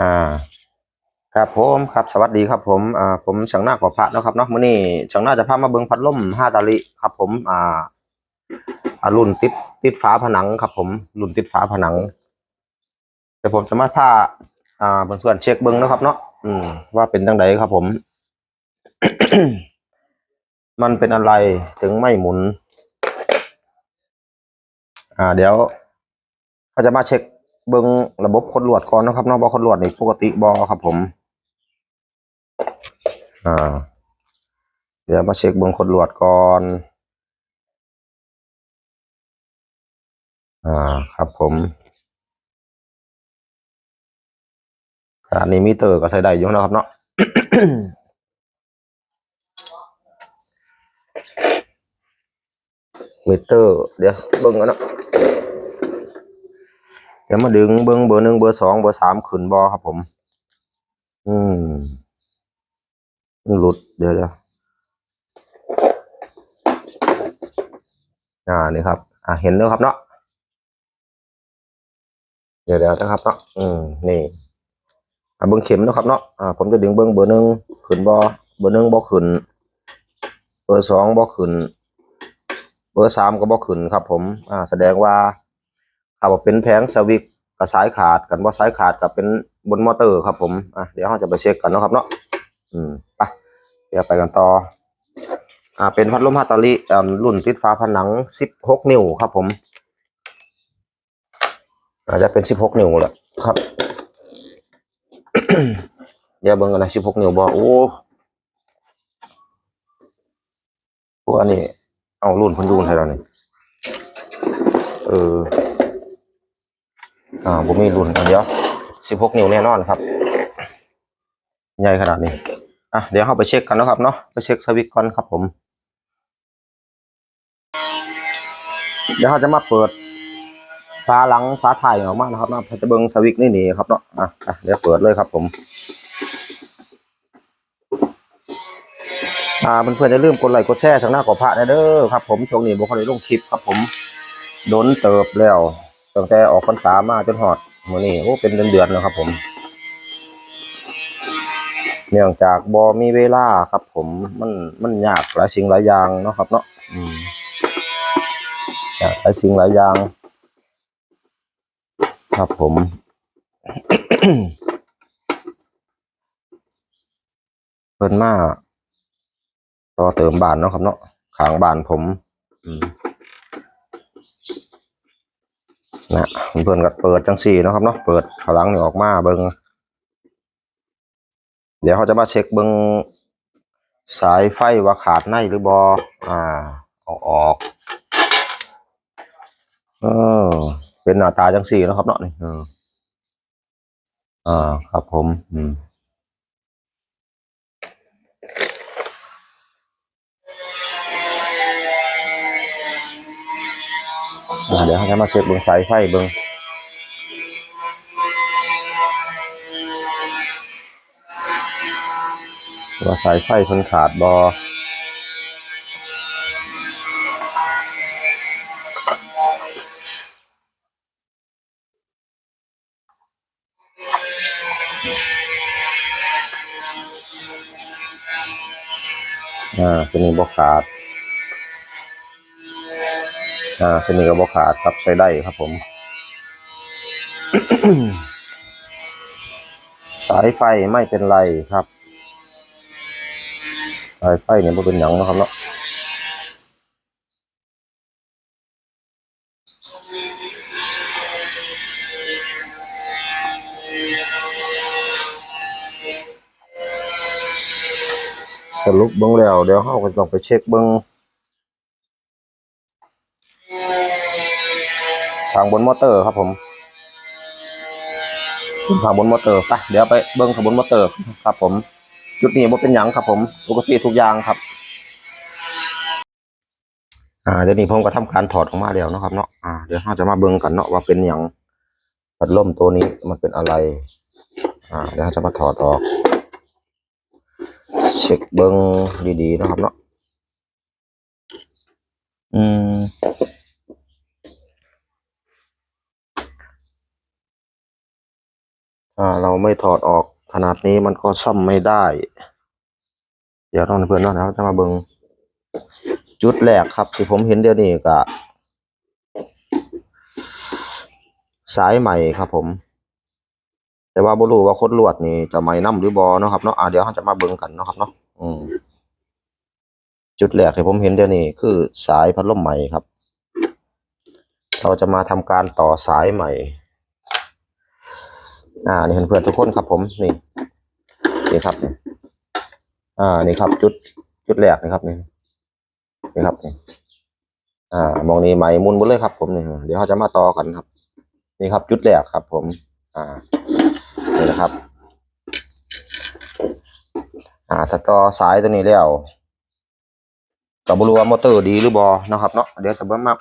อ่าครับผมครับสวัสดีครับผมอ่าผมช่างหน้ากว่าพระนะครับเนาะมื้อนี้ช่างหน้าจะพามาเบิ่งพัดลมห้าตาลิครับผมอ่าอ่ารุ่นติดติดฝาผนังครับผมรุ่นติดฝาผนังแต่ผมจะมาพาอ่าเพื่อนๆเช็คเบิ่งนะครับเนาะอืมว่าเป็นจังไดครับผม มันเป็นอะไรถึงไม่หมุน อ่า เดี๋ยวเขาจะมาเช็ค เบิ่งระบบคนลวดก่อนนะครับเนาะบ่คนลวดนี่ปกติบ่ครับผม อ่า เดี๋ยวมาเช็คเบื้องคนลวดก่อน อ่าครับผมขนาดนี้มิเตอร์ก็ใช้ได้อยู่นะครับเนาะมิเตอร์ เดี๋ยวเบิ้งกันเนาะ เดี๋ยวมาดึงเบิ้งเบอร์หนึ่งเบอร์สองเบอร์สามขึ้นบอครับผม อืมหลุดเดี๋ยวเดี๋ยวอ่านี่ครับ อ่าเห็นแล้วครับเนาะเดี๋ยวเดี๋ยวนะครับเนาะอืมนี่อ่าเบิ้งเข็มนะครับเนาะอ่าผมจะดึงเบิ้งเบอร์หนึ่งขึ้นบอเบอร์หนึ่งบอขึ้นเบอร์สองบอขึ้นเบอร์สามก็บอขึ้นครับ ผม อ่า แสดงว่า ถ้าว่าเป็นแผงสวิตช์กับสายขาดกันบ่าสายขาดกับเป็นบนมอเตอร์ครับผมอะเดี๋ยวเราจะไปเช็คกันนะครับเนาะอืมไปเดี๋ยวไปกันต่ออ่าเป็นพัดลมฮาตาลิอ่ารุ่นติดฟ้าผนัง 16 นิ้วครับผมอาจจะเป็น 16 นิ้วแหละครับ เดี๋ยวเบิ่งกันนะ16 นิ้วบ่โอ้พวกอันนี้เอารุ่นพันอยูนให้เรานี่เออ อ่าบ่มีรุ่นเดียว16นิ้วแน่นอนครับ ใหญ่ขนาดนี้อะเดี๋ยวเราไปเช็คกันนะครับเนาะไปเช็คสวิตก่อนครับผม เดี๋ยวเราจะมาเปิดฝาหลังฝาถ่ายออกมานะครับเนาะจะเบิ้งสวิตนี่นี่ครับเนาะอะอะเดี๋ยวเปิดเลยครับผมอ่าเพื่อนๆอย่าลืมกดไลค์กดแชร์ทางหน้ากอพระนะเด้อครับผมช่วงนี้บุคคลได้ลงคลิปครับผมโดนเติบแล้ว ตั้งแต่ออกพรรษามาจนหอดมือนี้โอ้เป็นเดือนๆแล้วครับ ผม เนื่องจากบอมีเวลาครับ ผมมันมันยากหลายสิ่งหลายอย่างเนาะครับ เนาะอืมยากหลายสิ่งหลายอย่าง ครับผมเพิ่นมาต่อเติมบ้านเนาะครับเนาะข้างบ้านผม อืม นะเพิ่นก็เปิดจังสี่นะครับเนาะเปิดพลังนี่ออกมาเบิงเดี๋ยวเขาจะมาเช็คเบิงสายไฟว่าขาดในหรือบออ่าเอาออกเออเป็นหน้าตาจังสี่นะครับเนาะนี่เอออ่าครับผม อืม เดี๋ยวเขาจะมาเช็คเบิ้งสายไฟเบิ้งว่าสายไฟเพิ่นขาดบออ่าตัวนี้บอขาด อ่าเส้นนี้ก็บอขาดครับใช้ได้ครับผม สายไฟไม่เป็นไรครับ สายไฟเนี่ยบ่เป็นหยังนะครับเนาะสรุปเบิ่งแล้วเดี๋ยวเราก็ต้องไปเช็คเบิ่ง ทางบนมอเตอร์ครับผมทางบนมอเตอร์ไปเดี๋ยวไปเบิ่งทางบนมอเตอร์ครับ ผม จุดนี้บ่เป็นหยังครับ ผมปกติทุกอย่างครับ อ่าเดี๋ยวนี้ผมก็ทำการถอดออกมาแล้วนะครับเนาะอ่าเดี๋ยวเราจะมาเบิ่งกันเนาะว่าเป็นหยังพัดลมตัวนี้มันเป็นอะไร อ่าเดี๋ยวเราจะมาถอดออกเช็คเบิ่งดีๆนะครับเนาะอืม อ่าเราไม่ถอดออกขนาดนี้มันก็ซ่อมไม่ได้ เดี๋ยวน้องเพื่อนนะครับจะมาเบิงจุดแรกครับ ที่ผมเห็นเดี๋ยวนี้ก็สายใหม่ครับผม แต่ว่าบ่รู้ว่าคดลวดนี่จะไหมน้ำหรือบอเนาะครับเนาะอ่าเดี๋ยวเราจะมาเบิงกันเนาะครับเนาะอืมจุดแรกที่ผมเห็นเดี๋ยวนี้คือสายพัดลมใหม่ครับ เราจะมาทำการต่อสายใหม่ อ่านี่เพื่อนๆทุกคนครับ ผมนี่นี่ครับนี่อ่านี่ครับจุดจุดแรกนี่ครับนี่นี่ครับนี่อ่ามองนี่ไหม่มุนหมดเลยครับ ผมนี่เดี๋ยวเราจะมาต่อกันครับ นี่ครับ จุดแรกครับ ผม อ่านี่นะครับ อ่าถ้าต่อสายตัวนี้แล้วก็บ่รู้ว่ามอเตอร์ดีหรือบอนะครับ เนาะเดี๋ยวจะเบิ่งมา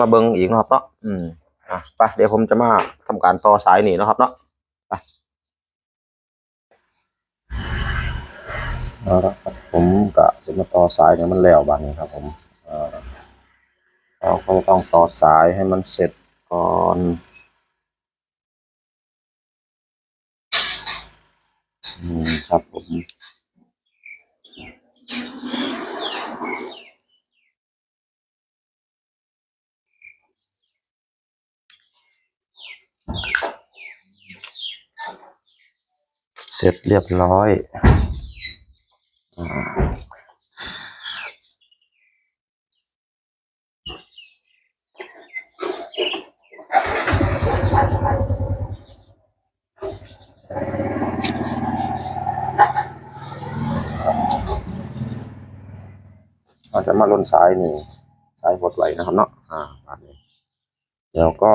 มาเบิ่งอีกนะครับเนาะอืมอะไปเดี๋ยวผมจะมาทำการต่อสายนี่นะครับเนาะ ไปเอาละครับผมก็จะมาต่อสายเนี่ยมันแล้วบางนี้ครับ ผมเออเราก็ต้องต่อสายให้มันเสร็จก่อนอืมครับผม เสร็จเรียบร้อยอาเราจะมาลนสายนี่สายหดไหวนะครับเนาะอ่าแบบนี้เดี๋ยวก็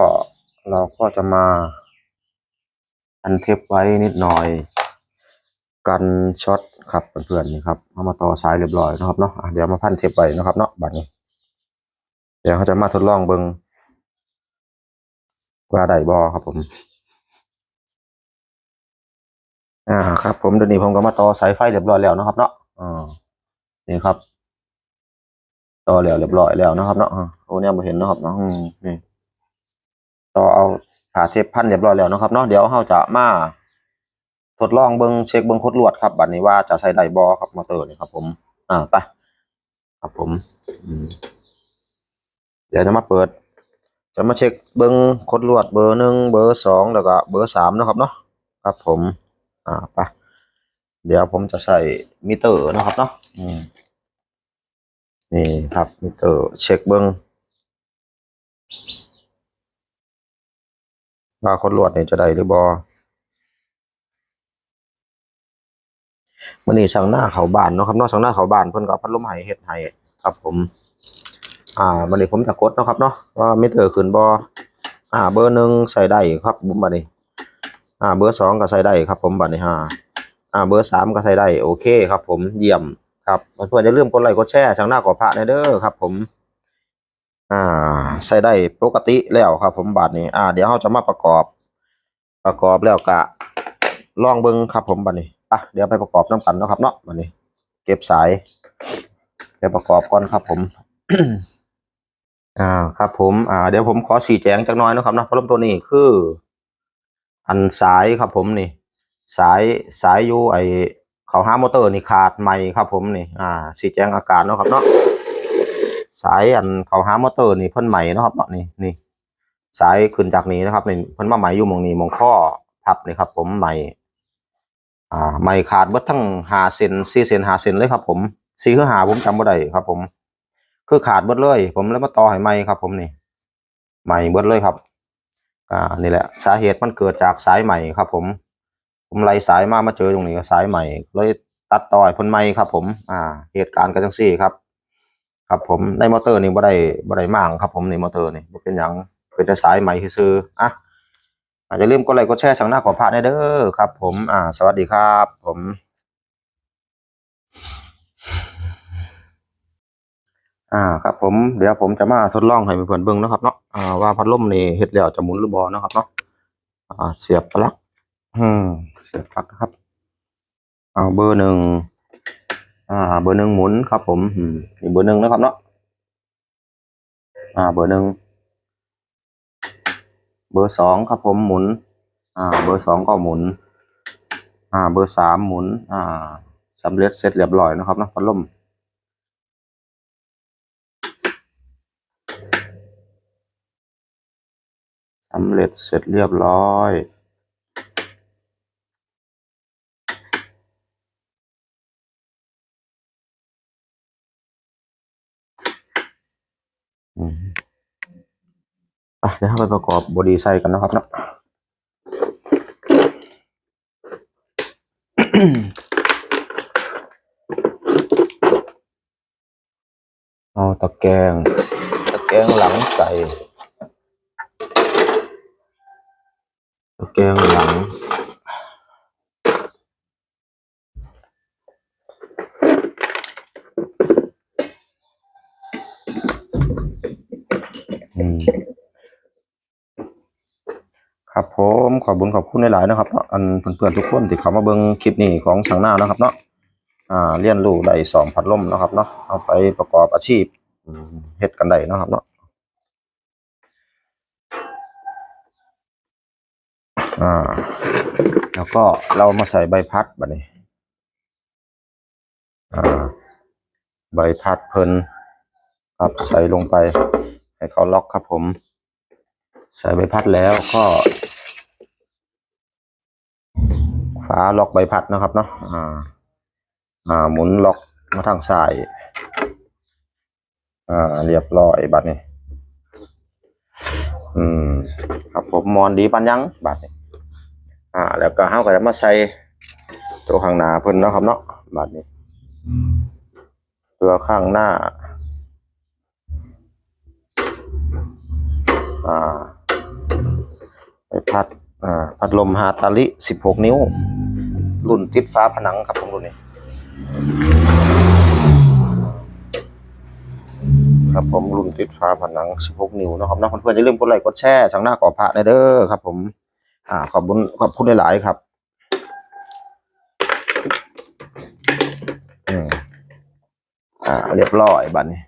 เราก็จะมาอันเทปไว้นิดหน่อย กันช็อตครับเพื่อนๆนี่ครับเอามาต่อสายเรียบร้อยนะครับเนาะเดี๋ยวมาพันเทปไว้นะครับเนาะบัดนี้ เดี๋ยวเขาจะมาทดลองเบิงว่าได้บอครับผม อ่าครับ ผมเดี๋ยวนี้ผมก็มาต่อสายไฟเรียบร้อยแล้วนะครับ เนาะอ่านี่ครับ ต่อแล้วเรียบร้อยแล้วนะครับ เนาะโอ้เนี่ยมาเห็นนะครับเนาะนี่ต่อเอาผ่าเทปพันเรียบร้อยแล้วนะครับเนาะเดี๋ยวเราจะมา ทดลองเบิงเช็คเบิงคดลวดครับบัดนี้ว่าจะใช้ไดบอครับมอเตอร์นี่ครับ ผมอ่าไปครับผมเดี๋ยวจะมาเปิด จะมาเช็คเบิงคดลวดเบอร์หนึ่งเบอร์สองแล้วก็เบอร์สามนะครับเนาะครับผมอ่าไปเดี๋ยวผมจะใส่มิเตอร์นะครับเนาะอืมนี่ครับมิเตอร์เช็คเบิงว่าคดลวดเนี่ยจะได้หรือบอ มันนี่สั่งหน้าเขาบ้านเนาะครับเนาะสั่งหน้าเขาบ้านเพิ่นก็เอพัดลมให้เฮ็ดให้ครับผม อ่ามันนี่ผมจะกดเนาะครับเนาะว่ามิเตอร์ขึ้นบ่อ่า เบอร์หนึ่งใส่ได้ครับผมบัดนี้ อ่า เบอร์สองก็ใส่ได้ครับ ผมบัดนี้ฮะอ่า เบอร์สามก็ใส่ได้โอเคครับ ผมเยี่ยมครับเพื่อนๆอย่าลืมกดไลค์กดแชร์ช่างหน้าขอพระในเด้อครับ ผม อ่า ใส่ได้ปกติแล้วครับ ผมบัดนี้ อ่า เดี๋ยวเราจะมาประกอบ ประกอบแล้วกะลองเบิ่งครับ ผมบัดนี้ อะเดี๋ยวไปประกอบน้ำกันเนาะครับเนาะบัดนี้ เก็บสายไปประกอบก่อนครับผมอ่าครับผมอ่าเดี๋ยวผมขอสีแจงจักน่อยนะครับเนาะพัดลมตัวนี้คือ อันสายครับผมนี่ สายสายอยู่ไอเขาห้ามอเตอร์นี่ขาดใหม่ครับผมนี่อ่าสีแจงอาการเนาะครับเนาะสายอันเขาห้ามอเตอร์นี่เพิ่นใหม่นะครับเนาะนี่นี่สายขึ้นจากนี้นะครับนี่เพิ่นมาใหม่อยู่มองนี้มองข้อพับนี่ครับ ผมใหม่ อ่าใหม่ขาดเบิดทั้งหาเซนสี่เซนหาเซนเลยครับ ผมสี่คือหาผมจำบ่ได้ครับ ผม คือขาดเบิดเลย ผมเลยมาต่อให้ใหม่ครับ ผมนี่ใหม่เบิดเลยครับ อ่านี่แหละ สาเหตุมันเกิดจากสายใหม่ครับ ผม ผมไล่สายมามาเจอตรงนี้ก็สายใหม่เลยตัดต่อให้เพิ่นใหม่ครับ ผม อ่า เหตุการณ์ก็จังซี่ครับ ครับผมในมอเตอร์นี่บ่ได้บ่ได้มั่งครับ ผมในมอเตอร์นี่บ่เป็นหยังเป็นแต่สายใหม่ซื่อๆอะ อาจจะลืมกดไลค์กดแชร์ช่างหน้าของพระเด้อครับ ผมอ่าสวัสดีครับ ผมอ่าครับผมเดี๋ยวผมจะมาทดลองให้เพื่อนเบิ่งนะครับเนาะอ่าว่าพัดลมนี่เฮ็ดแล้วจะหมุนหรือบ่นะครับเนาะอ่าเสียบปลั๊กอืมเสียบปลั๊กครับเอาเบอร์หนึ่งอ่า เบอร์หนึ่งหมุนครับ ผมอืมนี่เบอร์หนึ่งนะครับเนาะอ่าเบอร์หนึ่ง เบอร์สองครับผมหมุน อ่า เบอร์สองก็หมุน อ่า เบอร์สามหมุน อ่าสำเร็จเสร็จเรียบร้อยนะครับนะพัดลมสำเร็จเสร็จเรียบร้อยอืม อะเดี๋ยวเราไปประกอบบอดี้ไซกันนะครับเนาะเอาตะแกรงตะแกรงหลังใส่ ตะแกรงหลังอืม ครับผมขอบคุญขอบคุณหลายๆนะครับเนาะอันเพื่อนๆทุกคนที่เข้ามาเบิ่งคลิปนี้ของช่างหน้านะครับเนาะอ่าเรียนรู้ได้สองพัดลมนะครับเนาะเอาไปประกอบอาชีพเฮ็ดกันได้นะครับเนาะอ่าแล้วก็เรามาใส่ใบพัดบัดนี้อ่าใบพัดเพิ่นครับใส่ลงไปให้เขาล็อกครับผม ใส่ใบพัดแล้วก็ ฝาล็อกใบพัดนะครับเนาะอ่าอ่าหมุนล็อกมาทางซ้ายอ่าเรียบร้อยบัดนี้อืมครับผมมอนดีปันยังบัดนี้อ่า แล้วก็เฮาก็จะมาใส่ตัวข้างหน้าเพิ่นเนาะครับเนาะบัดนี้ ตัวข้างหน้า อ่าไปพัดอ่าพัดลมฮาตาลิ16นิ้ว รุ่นติดฟ้าผนังครับผมรุ่นนี้ ครับผมรุ่นติดฟ้าผนัง 16 นิ้วนะครับนะเพื่อนๆอย่าลืมกดไลค์กดแชร์ช่างหน้าก่อพระในเด้อครับ ผม อ่าขอบคุณขอบคุณหลายๆครับอ่าเรียบร้อยบัดนี้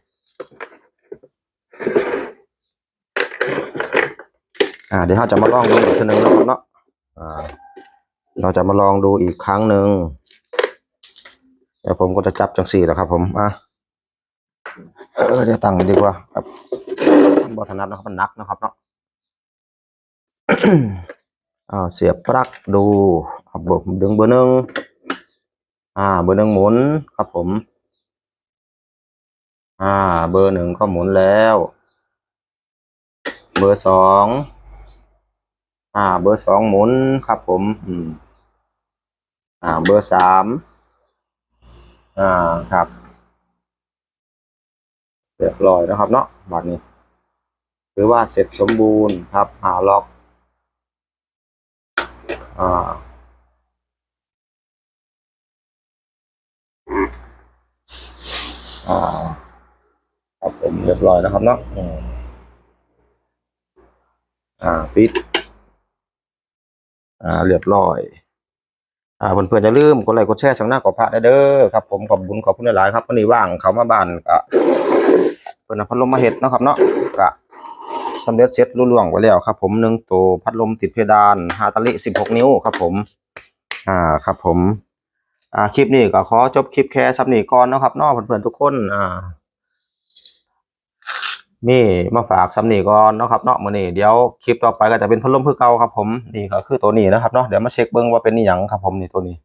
อ่าเดี๋ยวเราจะมาลองดูอีกทีหนึงนะครับเนาะอ่า เราจะมาลองดูอีกครั้งหนึ่งเดี๋ยวผมก็จะจับจังสี่แหล้วครับ ผมอะเออเดี๋ยวตั้งไว้ดีกว่าครับบอถนัดนะครับมันหนักนะครับเนาะอ่าเสียบปลั๊กดูครับผมดึงเบอร์หนึ่งอ่า เบอร์หนึ่งหมุนครับผม อ่า เบอร์หนึ่งก็หมุนแล้ว เบอร์สองอ่า เบอร์สองหมุนครับผม อืม อ่า เบอร์สามอ่า ครับเรียบร้อยนะครับเนาะบัดนี้ หรือว่าเสร็จสมบูรณ์ครับหาล็อก อ่าอ่าครับผมเรียบร้อยนะครับเนาะอืมอ่า ปิด อ่า เรียบร้อย อ่าเพื่อนๆอย่าลืมกดไลค์กดแชร์ช่องหน้ากอพระได้เด้อครับผมขอบคุณขอบคุณหลายๆครับวันนี้ว่างเขามาบ้านก็เพิ่นเอาพัดลมมาเฮ็ดเนาะครับเนาะก็สำเร็จเสร็จรุ่ล่วงไปแล้วครับ ผมหนึ่งตัวพัดลมติดเพดานฮาตาลิ16นิ้วครับ ผม อ่าครับผมอ่าคลิปนี้ก็ขอจบคลิปแค่ซับนี้ก่อนนะครับเนาะเพื่อนๆทุกคนอ่า นี่มาฝากสำนีก่อนเนาะครับเนาะมื้อนี้เดี๋ยวคลิปต่อไปก็จะเป็นพัดลมคือเก่าครับผมนี่ก็คือตัวนี้นะครับเนาะเดี๋ยวมาเช็คเบิ่งว่าเป็นอีหยังครับผมนี่ตัวนี้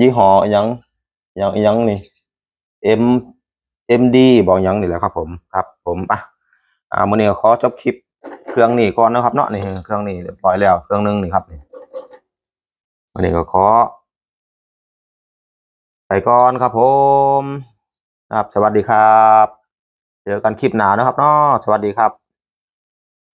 ยี่ห้อหยังหยังหยังนี่ M MD บอกอีหยังนี่แหละครับ ผมครับ ผมอะอ่ามื้อนี้ขอจบคลิปเครื่องนี้ก่อนนะครับเนาะนี่เครื่องนี้เรียบร้อยแล้วเครื่องหนึงนี่ครับนี่มื้อนี้ก็ขอไปก่อนครับผมครับสวัสดีครับ เจอกันคลิปหน้านะครับเนาะสวัสดีครับ